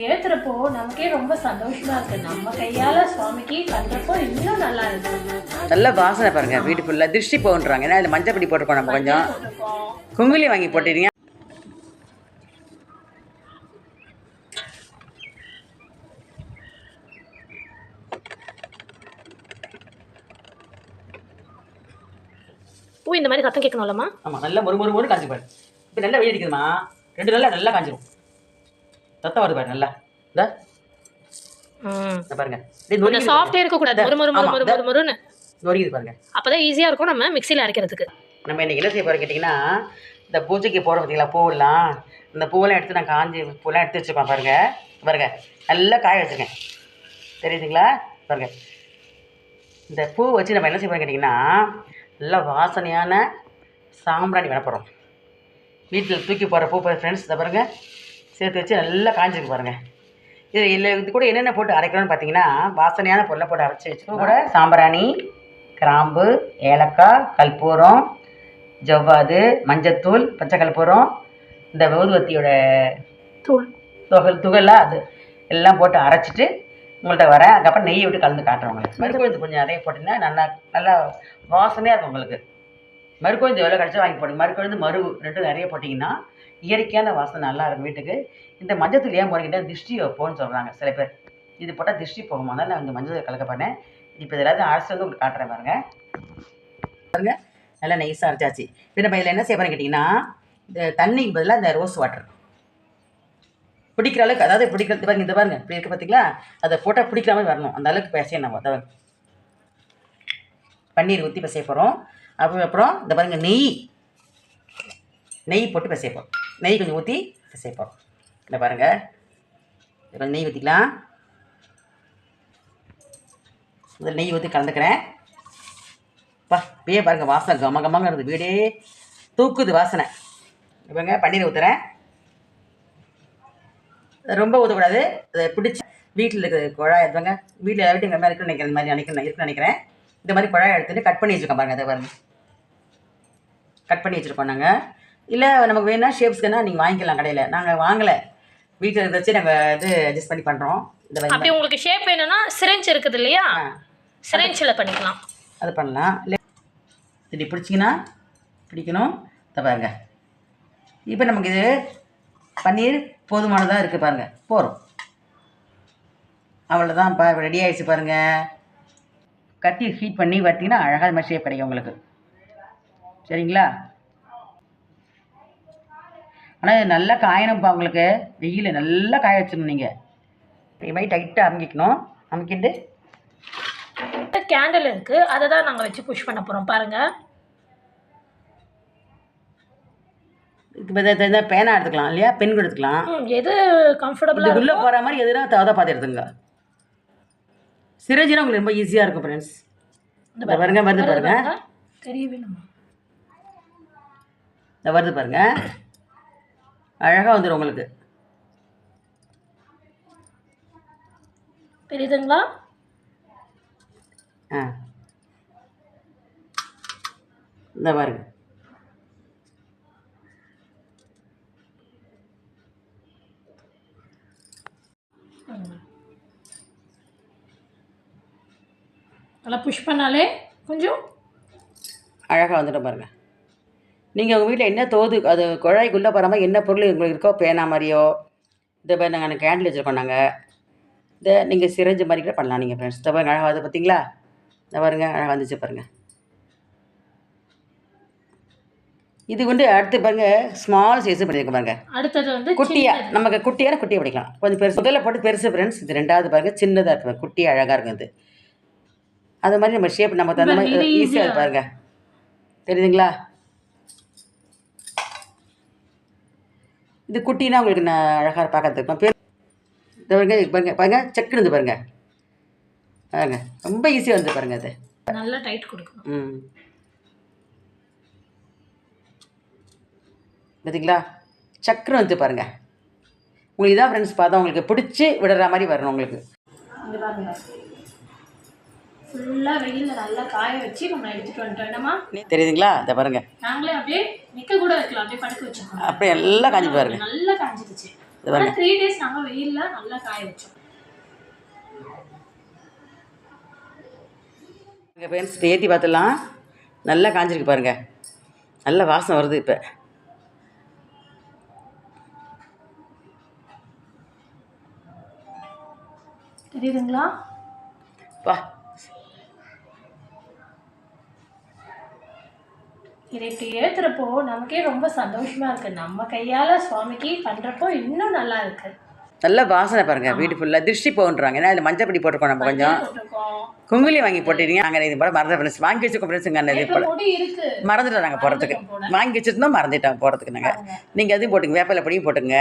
ஏத்துறப்போ நமக்கே ரொம்ப சந்தோஷமா இருக்கு. நம்ம கையால சுவாமிக்கு பண்றப்போ இன்னும் நல்லா இருக்கு. நல்ல வாசனை பாருங்க வீடு ஃபுல்லாக திருஷ்டி போகுன்றாங்க ஏன்னா இதில் மஞ்சள் பொடி போட்டிருக்கோம் நம்ம கொஞ்சம். குங்குலி வாங்கி போட்டுறீங்க பூ இந்த மாதிரி சத்தம் கேட்கணும்லம்மா? ஆமாம் நல்லா மொறு மொறு மொறு காஞ்சி பாரு இப்போ நல்லா வெயில் அடிக்குதுமா ரெண்டு நாளில் நல்லா காஞ்சிரும் ரத்தம் வருது பாரு நல்லா. இந்த. பாருங்க. கொஞ்சம் சாஃப்டே இருக்க கூடாது மொறு மொறு மொறு மொறு மொறு மொறுன்னு. பாருங்க. நொறுங்கிது பாருங்க. அப்பதான் ஈஸியா இருக்கும் நம்ம மிக்ஸில அரைக்கிறதுக்கு. நம்ம இன்னைக்கு என்ன செய்ய போகிறோம் கேட்டிங்கன்னா இந்த பூஜைக்கு போகிறோம் பார்த்தீங்களா பூவெல்லாம். இந்த பூவெல்லாம் எடுத்து நான் காஞ்சி பூவெல்லாம் எடுத்து வச்சுருப்பேன் பாருங்க. பாருங்க. நல்லா காய வச்சுருக்கேன் தெரியுதுங்களா? பாருங்க. இந்த பூ வச்சு நம்ம என்ன செய்ய போகிறோம் கேட்டிங்கன்னா நல்லா வாசனையான சாம்பிராணி போகிறோம் வீட்டில் தூக்கி போகிற பூ ஃப்ரெண்ட்ஸ் இதை பாருங்க. சேர்த்து வச்சு நல்லா காஞ்சிருக்கு பாருங்க. இது இல்லை இது கூட என்னென்ன போட்டு அரைக்கணும்னு பார்த்தீங்கன்னா வாசனையான பொருளை போட்டு அரைச்சி வச்சு கூட சாம்பிராணி கிராம்பு ஏலக்காய் கற்பூரம் ஜவ்வாது மஞ்சத்தூள் பச்சை கற்பூரம் இந்த ஊதுவத்தியோட தூள். துகள் துகளாக அது எல்லாம் போட்டு அரைச்சிட்டு உங்கள்கிட்ட வரேன். அதுக்கப்புறம் நெய்யை விட்டு கலந்து காட்டுறேன் உங்களுக்கு. மறுக்கொழுந்து கொஞ்சம் நிறைய போட்டிங்கன்னா நல்லா நல்லா வாசனையாக இருக்கும் உங்களுக்கு. மறுக்கொழுந்து எவ்வளோ கிடச்சா வாங்கி போடுங்க. மறுக்கொழுந்து மறு ரெண்டும் நிறைய போட்டிங்கன்னா இயற்கையான வாசனை நல்லா இருக்கும் வீட்டுக்கு. இந்த மஞ்சத்தூள் ஏன் போடுறீங்கன்னா திருஷ்டி வைப்போம்னு சொல்கிறாங்க சில பேர். இது போட்டால் திருஷ்டி போகும். அதனால் நான் இந்த மஞ்சள் கலக்க பண்ணேன் இப்போ இது அரைச்சி வந்து உங்களுக்கு காட்டுறேன் பாருங்க. பாருங்க. நல்லா நைஸாக அரைச்சாச்சு. இப்போ நம்ம இதில் என்ன செய்ய கேட்டிங்கன்னா இந்த தண்ணிக்கு பதிலாக இந்த ரோஸ் வாட்டர் பிடிக்கிற அளவுக்கு அதாவது பிடிக்கிறது பாருங்க இந்த பாருங்க. இப்படி இருக்குது பார்த்தீங்களா அதை போட்டால் பிடிக்கிற மாதிரி வரணும். அந்த அளவுக்கு பிசைய நம்ம அதாவது பன்னீர் ஊற்றி பிசைய போகிறோம் அப்புறம் அப்புறம் இந்த பாருங்க நெய். நெய் போட்டு பிசைய போகிறோம் நெய் கொஞ்சம் ஊற்றி சேர்ப்போம். இல்லை பாருங்கள் பாருங்க கொஞ்சம் நெய் ஊற்றிக்கலாம் இதில் நெய் ஊற்றி கலந்துக்கிறேன். பா இப்பயே பாருங்க வாசனை கம கமங்கிறது வீடே தூக்குது வாசனை. இவங்க பன்னீர் ஊற்றுறேன் ரொம்ப ஊற்றக்கூடாது அதை பிடிச்சி வீட்டில் இருக்கிற குழாய் எடுத்துங்க வீட்டில் எல்லா வீட்டு மாதிரி இருக்குன்னு நினைக்கிறேன் இந்த மாதிரி நினைக்கிறேன் இருக்குன்னு நினைக்கிறேன். இந்த மாதிரி குழாய் எடுத்துகிட்டு கட் பண்ணி வச்சுருக்கோம் பாருங்கள் அதை பாருங்கள் கட் பண்ணி வச்சுருக்கோம் நாங்கள் இல்லை நமக்கு வேணா ஷேப்ஸ்க்குன்னா நீங்கள் வாங்கிக்கலாம் கடையில். நாங்கள் வாங்கலை. வீட்டில் இருக்க வச்சு நாங்கள் இது அட்ஜஸ்ட் பண்ணி பண்ணுறோம் அப்படி உங்களுக்கு ஷேப் வேணும்னா சிரிஞ்ச் இருக்குது இல்லையா? சிரிஞ்சில் பண்ணிக்கலாம். அது பண்ணலாம். இல்லை இப்படி பிடிச்சிங்கன்னா பிடிக்கணும். இதை பாருங்க. இப்போ நமக்கு இது பன்னீர் போதுமானதாக இருக்குது பாருங்க. போகிறோம் அவ்வளோதான் பா ரெடி ஆயிடுச்சு பாருங்க. கத்தி ஹீட் பண்ணி வட்டிங்கன்னா அழகாக மாதிரி ஷேப் கிடைக்கும் உங்களுக்கு. சரிங்களா? ஆனால் நல்லா காயணும்ப்பா உங்களுக்கு. வெயில் நல்லா காய வச்சிடணும் நீங்கள் இது மாதிரி டைட்டாக அமுக்கிக்கணும். அமுக்கிட்டு கேண்டில் இருக்கு. அதை தான் நாங்கள் வச்சு புஷ் பண்ண போகிறோம் பாருங்க. இப்போ இதை பேனா எடுத்துக்கலாம் இல்லையா? பென் எடுத்துக்கலாம். எது கம்ஃபர்டபுளாக இதுக்குள்ளே போகிற மாதிரி எதுனா தவதா பார்த்து எடுத்துங்க சிரஞ்சினா உங்களுக்கு ரொம்ப ஈஸியாக இருக்கும் ஃப்ரெண்ட்ஸ் இந்த பாருங்க வருது பாருங்க. தெரியவே இந்த வருது பாருங்க. அழகாக வந்துடும் உங்களுக்கு. தெரியுதுங்களா ஆ. இந்த பாருங்க. நல்லா புஷ் பண்ணாலே கொஞ்சம் அழகாக வந்துடும் பாருங்க. நீங்கள் உங்கள் வீட்டில் என்ன தோது அது குழாய்க்குள்ளே போகிற மாதிரி என்ன பொருள் உங்களுக்கு இருக்கோ பேனா மாதிரியோ இந்த மாதிரி நாங்கள் கேண்டில் வச்சுருக்கோம் நாங்கள் இதை நீங்கள் சிரஞ்சு மாதிரி கூட பண்ணலாம் நீங்கள் ஃப்ரெண்ட்ஸ் இந்த பாருங்க அழகாக பார்த்தீங்களா இந்த பாருங்க அழகாக வந்துச்சு பாருங்க. இது வந்து அடுத்து பாருங்க ஸ்மால் சைஸு பண்ணியிருக்க பாருங்க. அடுத்தது வந்து குட்டியா நமக்கு குட்டியான குட்டியை படிக்கலாம். கொஞ்சம் பெருசு முதல்ல போட்டு பெருசு ஃப்ரெண்ட்ஸ் இது ரெண்டாவது பாருங்க சின்னதாக இருக்குது குட்டி அழகாக இருக்கும் இது. அது மாதிரி நம்ம ஷேப் நம்ம தகுந்த மாதிரி ஈஸியாக பாருங்க. தெரியுதுங்களா? இது குட்டினா உங்களுக்கு நான் அழகாக பார்க்கறதுக்கு பேர் இது பாருங்க பாருங்க பாருங்க செக்குன்னு இது பாருங்க. ரொம்ப ஈஸியாக வந்து பாருங்க அது நல்லா டைட் கொடுக்கணும். ம். பார்த்தீங்களா சக்கரம் வந்து பாருங்க. உங்களுக்கு இதான் ஃப்ரெண்ட்ஸ் பார்த்தா உங்களுக்கு பிடிச்சி விடுற மாதிரி வரணும் உங்களுக்கு. ஃபுல்லாக வெயிலில் நல்லா காய வச்சு நம்ம எடுத்துகிட்டு வந்துட்டோம். என்னம்மா? தெரியுதுங்களா? இதை பாருங்க. நாங்களே அப்படியே நிற்க கூட வைக்கலாம். அப்படியே படுக்க வச்சிருக்கோம். அப்படியே எல்லாம் காஞ்சி பாருங்க. நல்லா காஞ்சிடுச்சு பாருங்க. த்ரீ டேஸ் நாங்க வெயில்ல நல்லா காய வச்சோம். எங்கள் ஃப்ரெண்ட்ஸ் இப்போ ஏற்றி பார்த்துலாம் நல்லா காஞ்சிருக்கு பாருங்க. நல்ல வாசனை வருது இப்போ. தெரியுதுங்களா? பா இதை இப்படி ஏத்துறப்போ நமக்கே ரொம்ப சந்தோஷமா இருக்கு. நம்ம கையால சுவாமிக்கு பண்றப்போ இன்னும் நல்லா இருக்கு. நல்ல வாசனை பாருங்க வீடு ஃபுல்லாக திருஷ்டி போகுன்றாங்க ஏன்னா இதில் மஞ்சள் பொடி போட்டிருக்கோம் நம்ம கொஞ்சம். குங்குலி வாங்கி போட்டுட்டீங்க நாங்கள் இது போல மறந்த ஃப்ரெண்ட்ஸ் வாங்கி வச்சுக்கோம் ஃப்ரெண்ட்ஸுங்க இது போல. மறந்துட்டோம் நாங்கள் போகிறதுக்கு. வாங்கி வச்சுருந்தோம் மறந்துட்டோம் போகிறதுக்கு நாங்கள் நீங்கள் அதையும் போட்டுங்க வேப்பிலை பொடியும் போட்டுங்க.